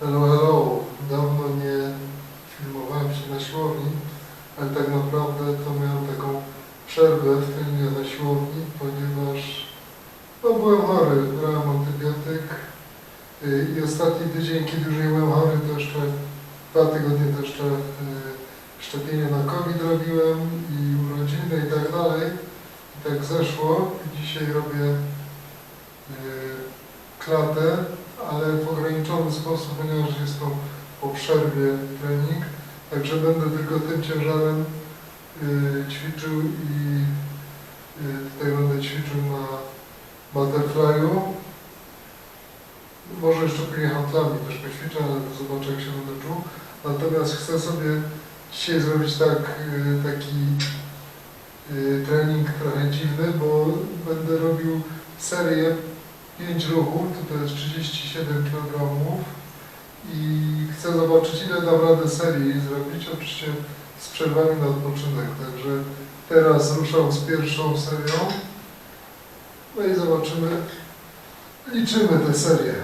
Hello, hello. Dawno nie filmowałem się na siłowni, ale tak naprawdę to miałem taką przerwę w treningu na siłowni, ponieważ no, byłem chory, brałem antybiotyk y, i ostatni tydzień, kiedy już nie byłem chory, to jeszcze dwa tygodnie to jeszcze y, szczepienie na COVID robiłem i urodziny i tak dalej. I tak zeszło i dzisiaj robię y, klatę, ale w ograniczony sposób, ponieważ jest to po przerwie trening, także będę tylko tym ciężarem y, ćwiczył i y, tutaj będę ćwiczył na butterflyu. Może jeszcze później handlami też poćwiczę, ale zobaczę jak się będę czuł. Natomiast chcę sobie dzisiaj zrobić tak, y, taki y, trening trochę dziwny, bo będę robił serię 5 ruchów, to jest 37 kg i chcę zobaczyć ile dam radę serii zrobić, oczywiście z przerwami na odpoczynek, także teraz ruszam z pierwszą serią no i zobaczymy, liczymy tę serię.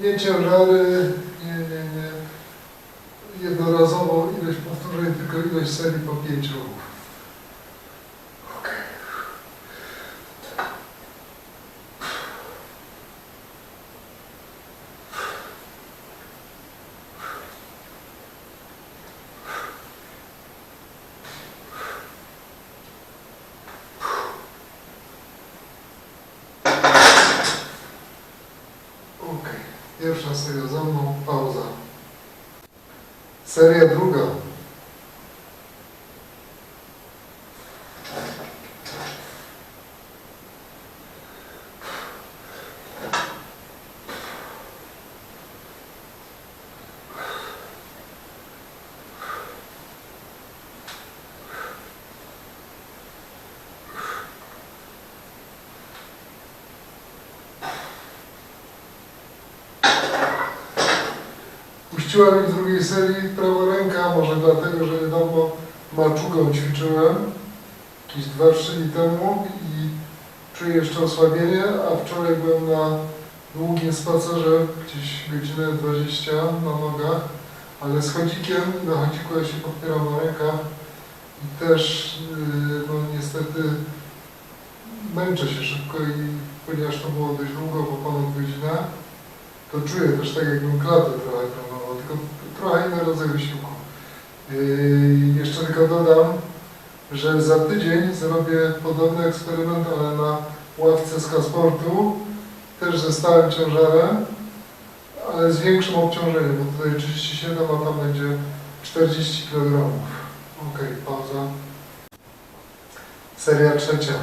Nie ciężary, nie, nie, nie, jednorazowo ilość powtórzeń, tylko ilość serii po 5 ruchów. Okej. Okej, pierwsza seria za mną, pauza. Seria druga. Puściła mi w drugiej serii prawa ręka, może dlatego, że niedawno maczugą ćwiczyłem, jakieś 2-3 dni temu i czuję jeszcze osłabienie, a wczoraj byłem na długim spacerze, gdzieś godzinę 20 na nogach, ale z chodzikiem, na chodziku ja się podpieram na rękach i też yy, no niestety męczę się szybko i ponieważ to było dość długo, bo ponad godzinę, to czuję też tak jakbym klatę trochę trenował, tylko trochę inny rodzaj wysiłku. Yy, jeszcze tylko dodam, że za tydzień zrobię podobny eksperyment, ale na ławce z sportu, też ze stałym ciężarem, ale z większym obciążeniem, bo tutaj 37, a tam będzie 40 kg. Ok, pauza. Seria trzecia.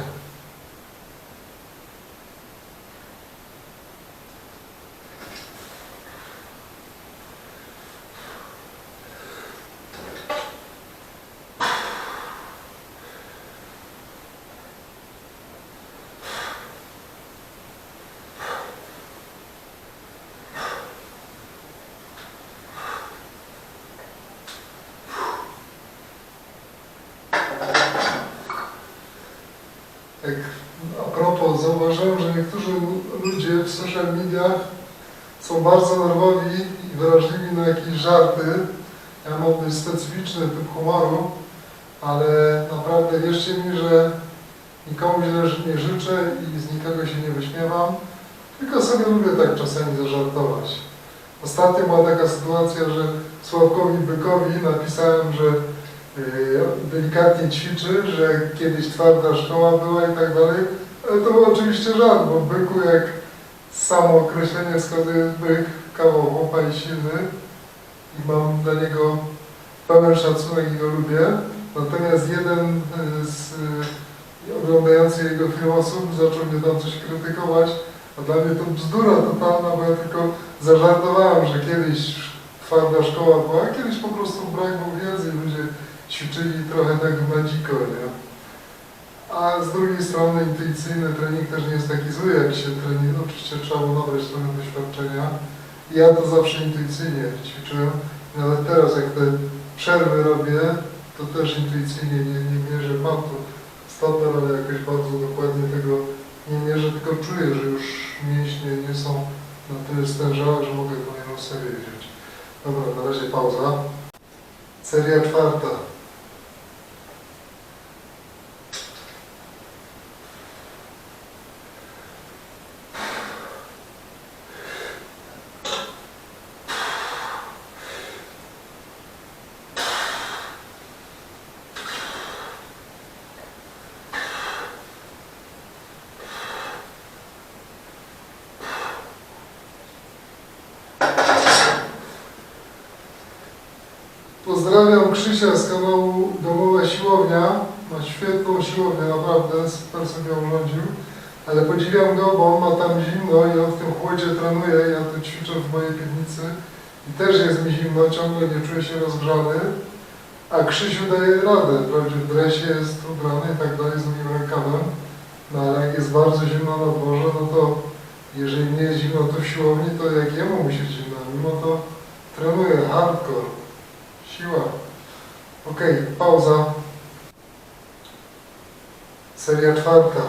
Jak a propos, zauważyłem, że niektórzy ludzie w social mediach są bardzo nerwowi i wrażliwi na jakieś żarty. Ja mam dość specyficzny typ humoru, ale naprawdę wierzcie mi, że nikomu źle nie życzę i z nikogo się nie wyśmiewam, tylko sobie lubię tak czasami zażartować. Ostatnio była taka sytuacja, że Sławkowi Bykowi napisałem, że yy, delikatnie ćwiczy, że kiedyś twarda szkoła była i tak dalej, ale to był oczywiście żart, bo Byku jak samo określenie wskazuje byk, kawał chłopa i silny. I mam dla niego pełen szacunek i go lubię. Natomiast jeden y, z y, oglądających jego film osób zaczął mnie tam coś krytykować, a dla mnie to bzdura totalna, bo ja tylko zażartowałem, że kiedyś twarda szkoła była, a kiedyś po prostu brak był wiedzy i ludzie ćwiczyli trochę tak na dziko, nie? A z drugiej strony intuicyjny trening też nie jest taki zły, jak się trening, oczywiście trzeba było nabrać trochę doświadczenia. Ja to zawsze intuicyjnie ćwiczyłem. Nawet teraz jak te przerwy robię, to też intuicyjnie nie, nie mierzę. Mam tu stoper, ale jakoś bardzo dokładnie tego nie mierzę, tylko czuję, że już mięśnie nie są na tyle stężała, że mogę kolejną serię wziąć. Dobra, na razie pauza. Seria czwarta. Pozdrawiam Krzysia z kanału Domowa Siłownia. Ma świetną siłownię, naprawdę super sobie urządził. Ale podziwiam go, bo on ma tam zimno i on w tym chłodzie trenuje. Ja tu ćwiczę w mojej piwnicy i też jest mi zimno, ciągle nie czuję się rozgrzany. A Krzysiu daje radę, wprawdzie w dresie jest ubrany i tak dalej z drugim rękawem. No ale jak jest bardzo zimno na dworze, no to jeżeli nie jest zimno tu w siłowni, to jak jemu musi być zimno? Mimo to trenuje hardcore. Siła. Okej, pauza. Seria czwarta.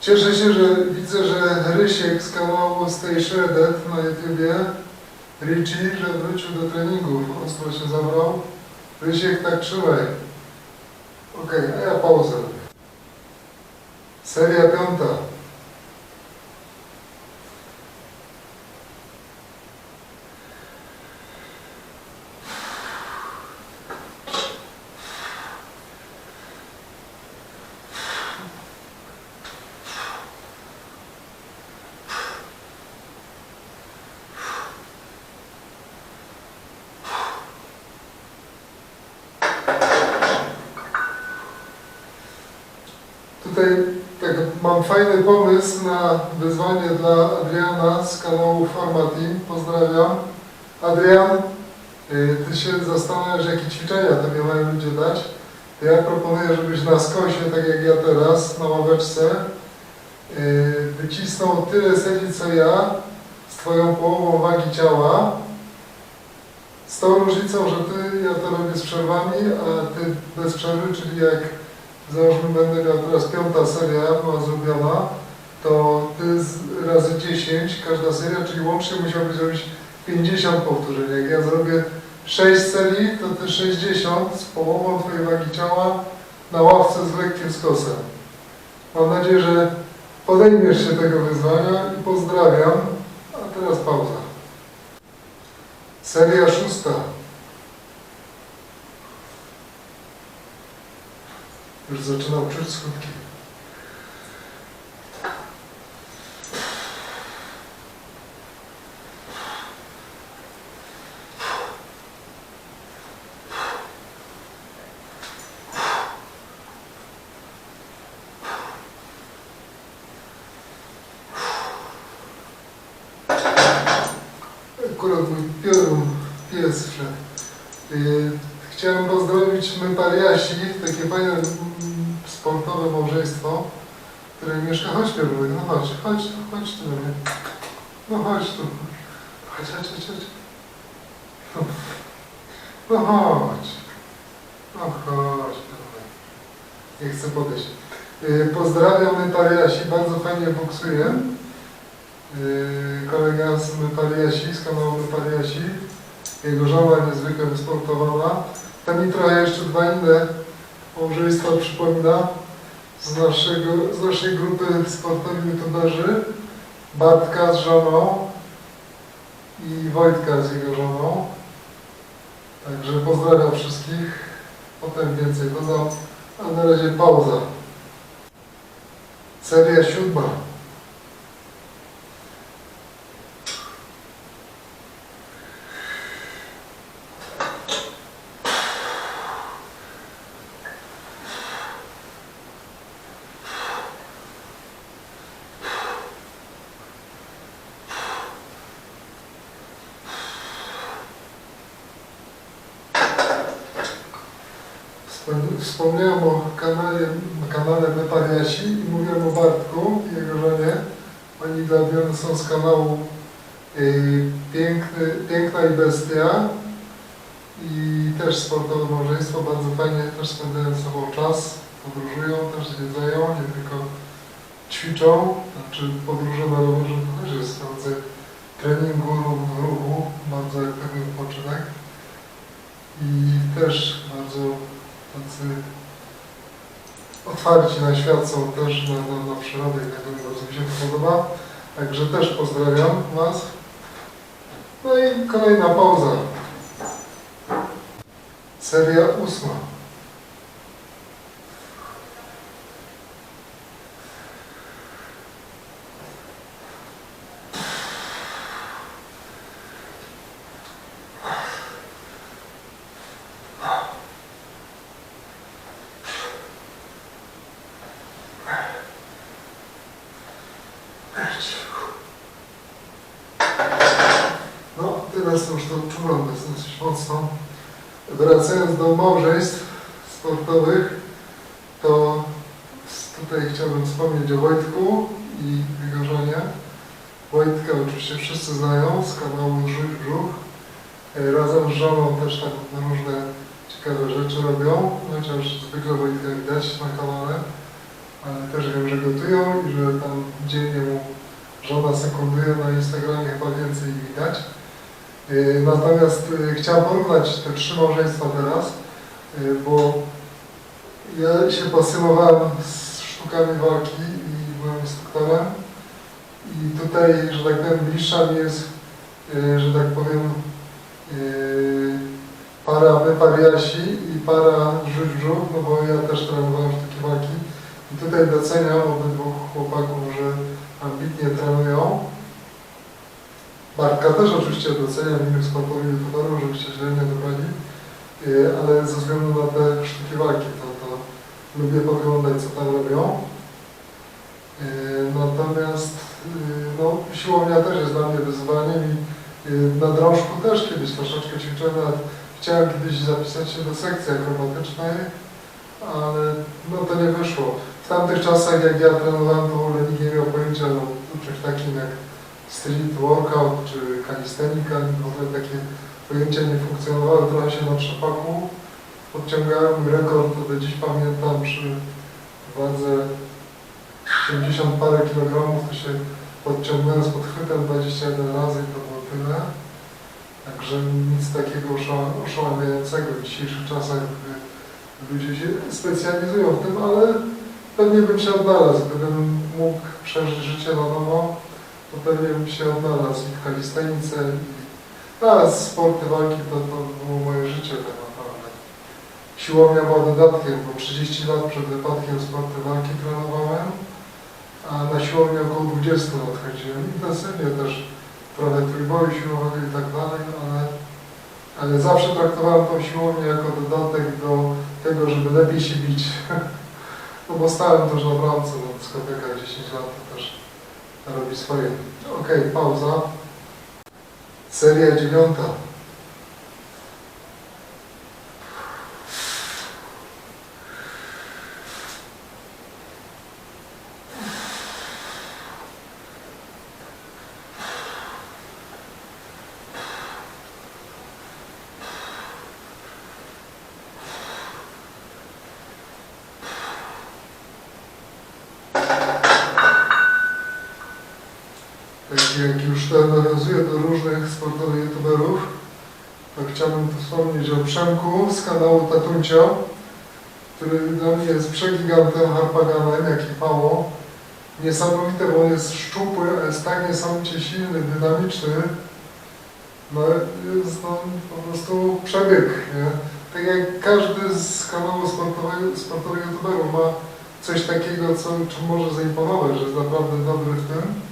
Cieszę się, że Rysiek z kanału Stay na YouTubie, Richie, że wrócił do treningów. Ostro się zabrał. Rysiek, tak trzymaj. Okej, a ja pauzę. Seria piąta. Tutaj tak, mam fajny pomysł na wyzwanie dla Adriana z kanału Formateam. Pozdrawiam. Adrian, y, ty się zastanawiasz, jakie ćwiczenia tobie mają ludzie dać. Ja proponuję, żebyś na skosie, tak jak ja teraz, na ławeczce, y, wycisnął tyle serii co ja z twoją połową wagi ciała. Z tą różnicą, że ty, ja to robię z przerwami, a ty bez przerwy, czyli jak załóżmy będę miał teraz piąta seria była zrobiona, to ty razy 10, każda seria, czyli łącznie musiałbyś zrobić 50 powtórzeń. Jak ja zrobię 6 serii, to ty 60 z połową twojej wagi ciała na ławce z lekkim skosem. Mam nadzieję, że podejmiesz się tego wyzwania i pozdrawiam. A teraz pauza. Seria szósta. Już zaczynam czuć skutki. Akurat mój piorun pies wszedł. Yy, Chciałem pozdrowić Mypariasi, takie fajne małżeństwo, które mieszka. Chodź Piorunek, no chodź, chodź, tu, chodź tu mnie. No chodź tu. Chodź, chodź, chodź, chodź. No, no chodź. No chodź Piorunek. Nie chcę podejść. Yy, Pozdrawiam Mypariasi, bardzo fajnie boksuje. Yy, Kolega z Mypariasi, z kanału Mypariasi. Jego żona niezwykle wysportowana. Tam mi trochę jeszcze dwa inne małżeństwa przypomina z, naszego, z naszej grupy sportowych youtuberzy. Bartka z żoną i Wojtka z jego żoną. Także pozdrawiam wszystkich. Potem więcej dodam. A na razie pauza. Seria siódma. Wspomniałem o kanale, kanale Wepariasi i mówiłem o Bartku i jego żonie. Oni dla są z kanału y, Piękny, Piękna i Bestia. I też sportowe małżeństwo, bardzo fajnie też spędzają ze sobą czas, podróżują, też zwiedzają, nie tylko ćwiczą, znaczy podróże na rowerze to też jest rodzaj treningu, ruchu, bardzo aktywny wypoczynek. I też bardzo tacy otwarci na świat są też na, na, na przyrodę i tego mi bardzo mi się to podoba. Także też pozdrawiam Was. No i kolejna pauza. Seria ósma. No, teraz już to czułem dosyć mocno. Wracając do małżeństw sportowych, to tutaj chciałbym wspomnieć o Wojtku i żonie. Wojtka oczywiście wszyscy znają z kanału Brzuch. E, Razem z żoną też tam różne ciekawe rzeczy robią, chociaż zwykle Wojtka widać na kanale, ale też wiem, że gotują i że tam dziennie mu żona sekunduje na Instagramie, chyba więcej widać. Yy, Natomiast yy, chciałem porównać te trzy małżeństwa teraz, yy, bo ja się pasjonowałem z sztukami walki i byłem instruktorem. I tutaj, że tak powiem, bliższa mi jest, że tak powiem, para wypariasi i para brzuch, no bo ja też trenowałem sztuki walki. I tutaj doceniam obydwu chłopaków, że ambitnie trenują. Bartka też oczywiście doceniam innych sportowych youtuberów, żebyście źle nie dobrali, ale ze względu na te sztuki walki, to, to lubię podglądać, co tam robią. Yy, Natomiast yy, no, siłownia też jest dla mnie wyzwaniem i yy, na drążku też kiedyś troszeczkę ćwiczyłem, nawet chciałem kiedyś zapisać się do sekcji akrobatycznej, ale no to nie wyszło. W tamtych czasach, jak ja trenowałem, to w ogóle nikt nie miał pojęcia o czymś takim jak street workout czy kalistenika, w ogóle takie pojęcia nie funkcjonowały, trochę się na trzepaku podciągałem. Rekord do dziś pamiętam przy wadze 70 parę kilogramów, to się podciągnąłem z podchwytem 21 razy i to było tyle. Także nic takiego osza- oszałamiającego w dzisiejszych czasach, ludzie się specjalizują w tym, ale pewnie bym się odnalazł, gdybym mógł przeżyć życie na nowo, to pewnie bym się odnalazł i w kalistenice, a sporty walki to, to było moje życie tak naprawdę. Siłownia była dodatkiem, bo 30 lat przed wypadkiem sporty walki trenowałem, a na siłownię około 20 lat chodziłem. Intensywnie też trochę trójboju siłowego i tak dalej, ale, ale zawsze traktowałem tą siłownię jako dodatek do tego, żeby lepiej się bić. No bo stałem też na bramce na dyskotekach 10 lat, robi swoje. Okej, pauza. Seria dziewiąta. Tak jak już to nawiązuję do różnych sportowych youtuberów, to chciałbym tu wspomnieć o Przemku z kanału Tatuncio, który dla mnie jest przegigantem harpaganem, jak i Pało. Niesamowite, bo on jest szczupły, a jest tak niesamowicie silny, dynamiczny. No jest no, po prostu przebieg, nie? Tak jak każdy z kanału sportowego, sportowych youtuberów ma coś takiego, co, czym może zaimponować, że jest naprawdę dobry w tym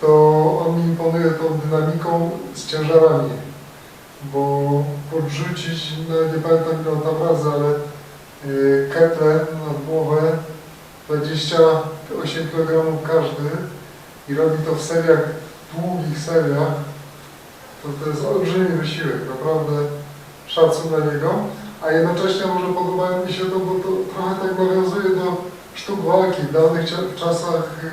to on mi imponuje tą dynamiką z ciężarami, bo podrzucić, no nie pamiętam ile tam razy, ale yy, ketle na głowę 28 kg każdy i robi to w seriach, długich seriach, to to jest olbrzymi wysiłek, naprawdę szacun dla niego. a jednocześnie może podobają mi się to, bo to trochę tak nawiązuje do sztuk walki. W dawnych czasach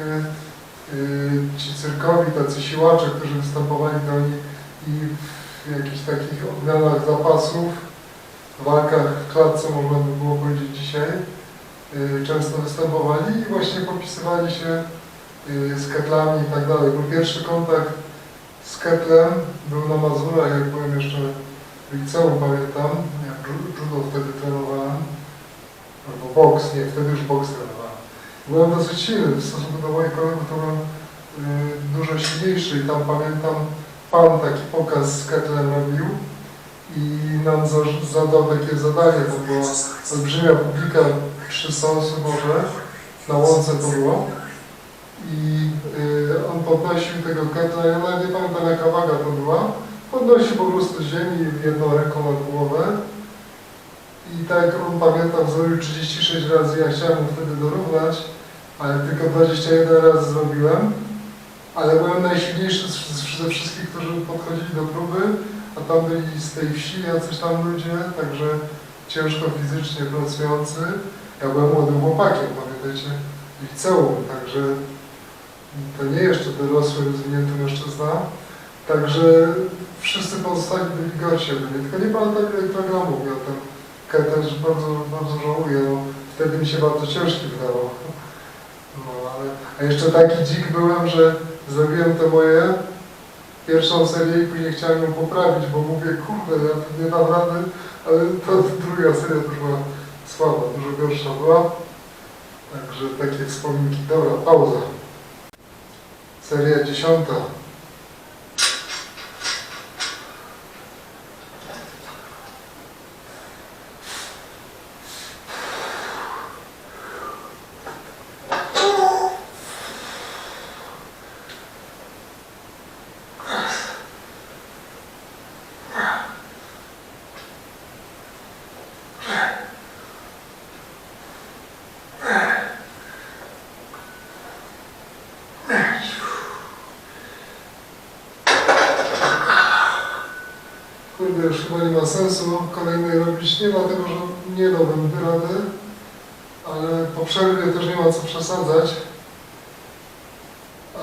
y, y, ci cyrkowi, tacy siłacze, którzy występowali to oni i w jakichś takich odmianach zapasów, w walkach w klatce można by było powiedzieć dzisiaj, y, często występowali i właśnie popisywali się y, z ketlami i tak dalej. Był pierwszy kontakt z ketlem, był na Mazurach, jak byłem jeszcze w liceum, pamiętam, jak ju- judo wtedy trenowałem, albo boks, nie, wtedy już boks trenowałem. Byłem dosyć silny w stosunku do moich kolegów, to byłem dużo silniejszy i tam pamiętam, pan taki pokaz z ketlem robił i nam za- zadał takie zadanie, to była olbrzymia publika, 300 osób może, na łące to było. I y, on podnosił tego ketla, ja nawet nie pamiętam jaka waga to była, podnosił po prostu ziemi jedną ręką nad głowę. I tak on pamiętam zrobił 36 razy, ja chciałem mu wtedy dorównać, ale tylko 21 razy zrobiłem, ale byłem najsilniejszy z, ze wszystkich, którzy podchodzili do próby, a tam byli z tej wsi jacyś tam ludzie, także ciężko fizycznie pracujący. Ja byłem młodym chłopakiem, pamiętajcie, w liceum, także to nie jeszcze dorosły, rozwinięty mężczyzna. Także wszyscy pozostali byli gorsi tylko nie pamiętam ile programów ja ten też bardzo, bardzo żałuję, no, wtedy mi się bardzo ciężki wydawał. No, ale, a jeszcze taki dzik byłem, że zrobiłem te moje pierwszą serię i później chciałem ją poprawić, bo mówię, kurde, ja tu nie dam rady, ale to druga seria już była słaba, dużo gorsza była. Także takie wspominki. Dobra, pauza. Seria dziesiąta. Kurde, już chyba nie ma sensu kolejnej robić, nie dlatego, że nie dałbym rady, ale po przerwie też nie ma co przesadzać.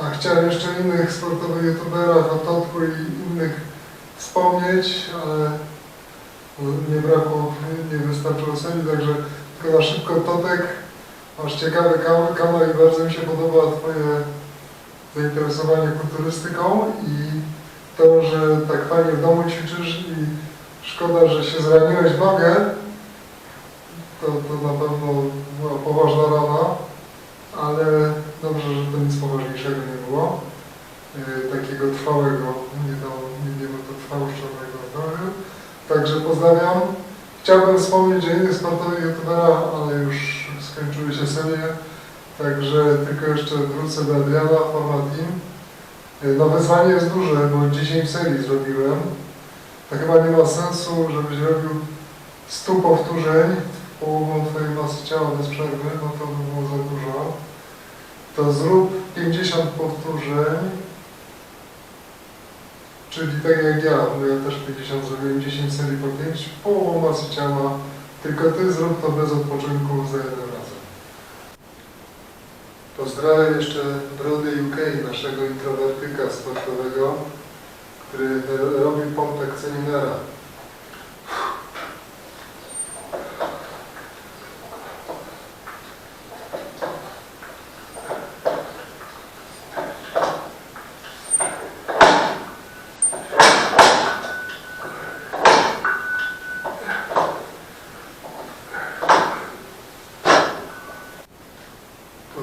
A chciałem jeszcze o innych o Totku i innych wspomnieć, ale nie brakło, nie wystarczyło sali, także tylko na szybko Totek, masz ciekawy kanał i bardzo mi się podoba Twoje zainteresowanie kulturystyką i to, że tak fajnie w domu ćwiczysz i szkoda, że się zraniłeś nogę, to, to na pewno była poważna rana, ale dobrze, że to nic poważniejszego nie było. Yy, takiego trwałego, nie, dał, nie wiemy to trwałościowego zdrowia. Także pozdrawiam. Chciałbym wspomnieć o innych sportowych youtuberach, ale już skończyły się serie. Także tylko jeszcze wrócę do Adriana, format team. No wyzwanie jest duże, bo 10 serii zrobiłem. To chyba nie ma sensu, żebyś robił 100 powtórzeń połową Twojej masy ciała bez przerwy, no to by było za dużo. To zrób 50 powtórzeń, czyli tak jak ja, bo ja też 50 zrobiłem 10 serii po 5, połową masy ciała, tylko Ty zrób to bez odpoczynku za jednym razem. Pozdrawiam jeszcze Brody UK, naszego introwertyka sportowego, który robi pompę Ceninera.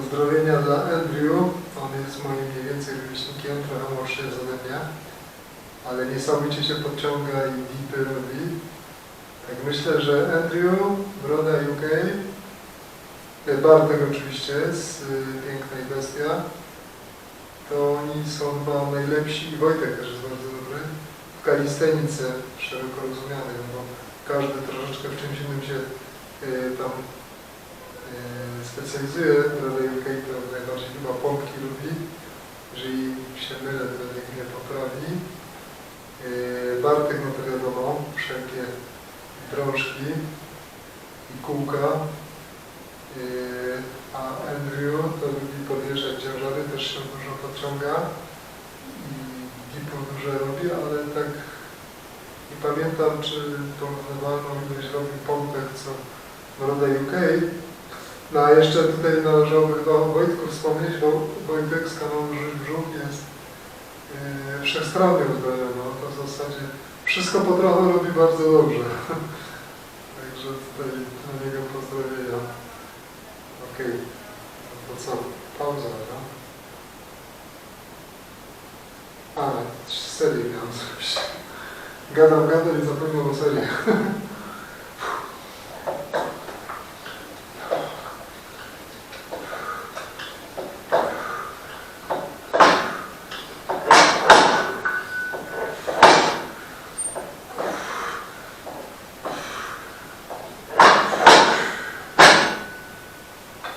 Pozdrowienia dla Andrew. On jest moim mniej więcej rówieśnikiem, trochę młodszy jest ode mnie, ale niesamowicie się podciąga i dipy robi. Tak myślę, że Andrew, Broda UK, Bartek oczywiście z y, Pięknej Bestia, to oni są chyba najlepsi i Wojtek też jest bardzo dobry w kalistenice szeroko rozumianej, no bo każdy troszeczkę w czymś innym się y, tam specjalizuje w rodzaju UK, to najbardziej chyba pompki lubi. Jeżeli się mylę, to niech mnie poprawi. E, Bartek, no to wiadomo, wszelkie i drążki i kółka. Yy, A Andrew to lubi podjeżdżać ciężary, też się dużo podciąga i gipu dużo robi, ale tak nie pamiętam, czy porównywalną ilość robi pompek, co Broda UK. No a jeszcze tutaj należałoby chyba o Wojtku wspomnieć, bo Wojtek z kanału Brzuch jest yy, wszechstronnie uzbrojony. On to w zasadzie wszystko po trochu robi bardzo dobrze. Także tutaj na niego pozdrowienia. Okej, no to co? Pauza, no? A, serię miałem zrobić. Gadam, gadam i zapomniałem o serii.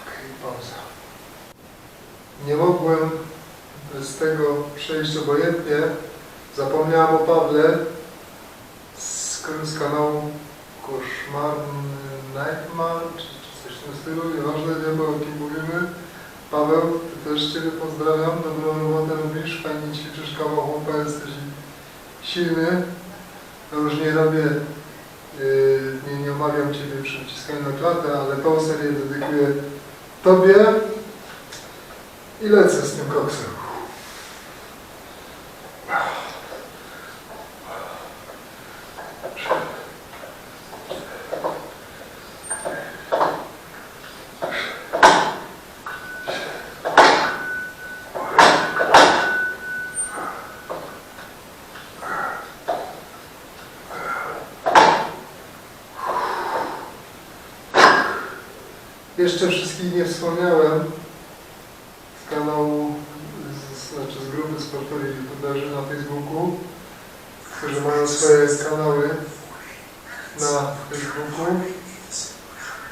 Okej, pauza. Nie mogłem z tego przejść obojętnie. Zapomniałem o Pawle z, z kanału Koszmarny Nightman, czy, czy coś w tym stylu, nieważne, nie wiem o kim mówimy. Paweł, ty też Ciebie pozdrawiam, dobrą robotę robisz, fajnie ćwiczysz, kawał chłopa, jesteś silny. Ja już nie robię, yy, nie, nie omawiam Ciebie przy wciskaniu na klatę, ale tą serię dedykuję Tobie i lecę z tym koksem. Jeszcze wszystkich nie wspomniałem z kanału, z, znaczy z grupy sportowej youtuberzy na Facebooku, którzy mają swoje kanały na Facebooku.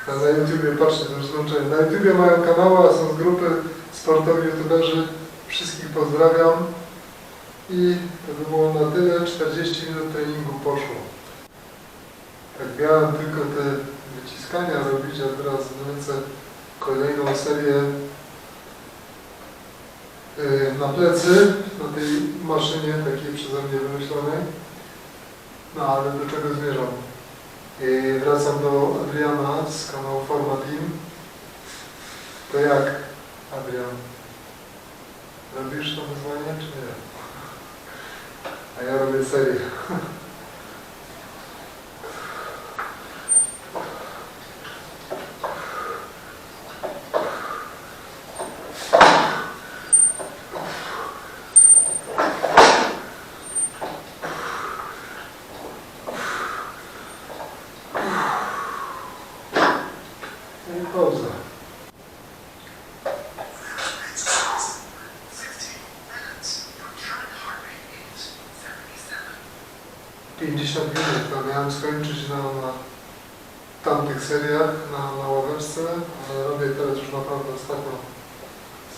A na YouTubie, patrzcie, to już złączenie. Na YouTubie mają kanały, a są z grupy sportowi youtuberzy. Wszystkich pozdrawiam. I to by było na tyle. 40 minut treningu poszło. Tak miałem tylko te wyciskania robić, a teraz wlecę kolejną serię yy, na plecy, na tej maszynie takiej przeze mnie wymyślonej. No ale do czego zmierzam? Yy, wracam do Adriana z kanału Forma Team. To jak, Adrian? Robisz to wyzwanie, czy nie? A ja robię serię. No pauza. Pięćdziesiąt minut, to miałem skończyć na, na tamtych seriach, na, na ławeczce, ale robię teraz już naprawdę ostatnią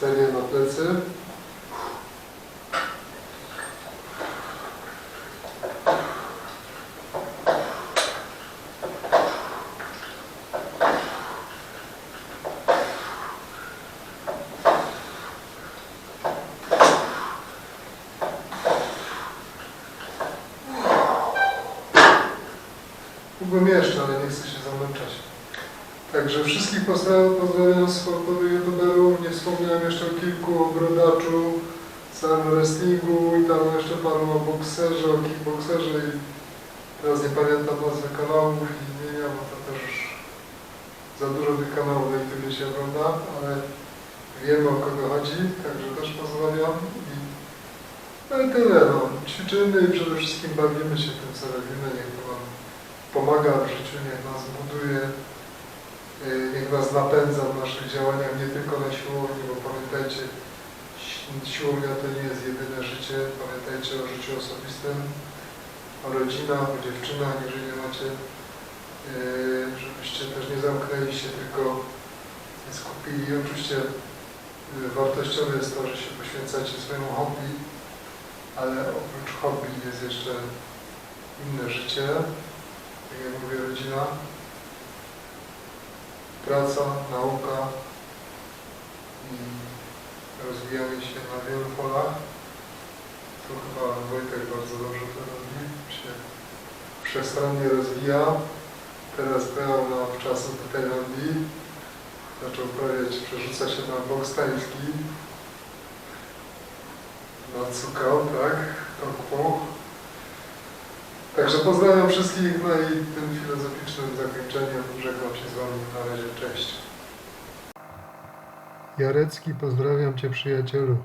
serię na plecy. Mógłbym jeszcze, ale nie chcę się zamęczać. Także wszystkich pozdrawiam, pozdrawiam sportowych youtuberów. Nie wspomniałem jeszcze o kilku, o brodaczu, wrestlingu i tam jeszcze paru o bokserze, o kickbokserze i teraz nie pamiętam nazwy kanałów i imienia, bo to też już za dużo tych kanałów na YouTube się ogląda, ale wiemy o kogo chodzi, także też pozdrawiam i no i tyle, no. Ćwiczymy i przede wszystkim bawimy się tym, co robimy, niech to nam pomaga w życiu, niech nas buduje, niech nas napędza w naszych działaniach, nie tylko na siłowni, bo pamiętajcie, si- siłownia to nie jest jedyne życie, pamiętajcie o życiu osobistym, o rodzinach, o dziewczynach, jeżeli nie macie, yy, żebyście też nie zamknęli się, tylko skupili. Oczywiście yy, wartościowe jest to, że się poświęcacie swojemu hobby, ale oprócz hobby jest jeszcze inne życie, tak jak mówię, rodzina, praca, nauka i rozwijanie się na wielu polach. Tu chyba Wojtek bardzo dobrze to robi, się wszechstronnie rozwija. Teraz pojechał na wczasy do Tajlandii. Zaczął uprawiać, przerzuca się na boks tajski. Na cukał, tak? Tokpo. Także pozdrawiam wszystkich, no i tym filozoficznym zakończeniem żegnam się z Wami. Na razie, cześć. Jarecki, pozdrawiam Cię przyjacielu.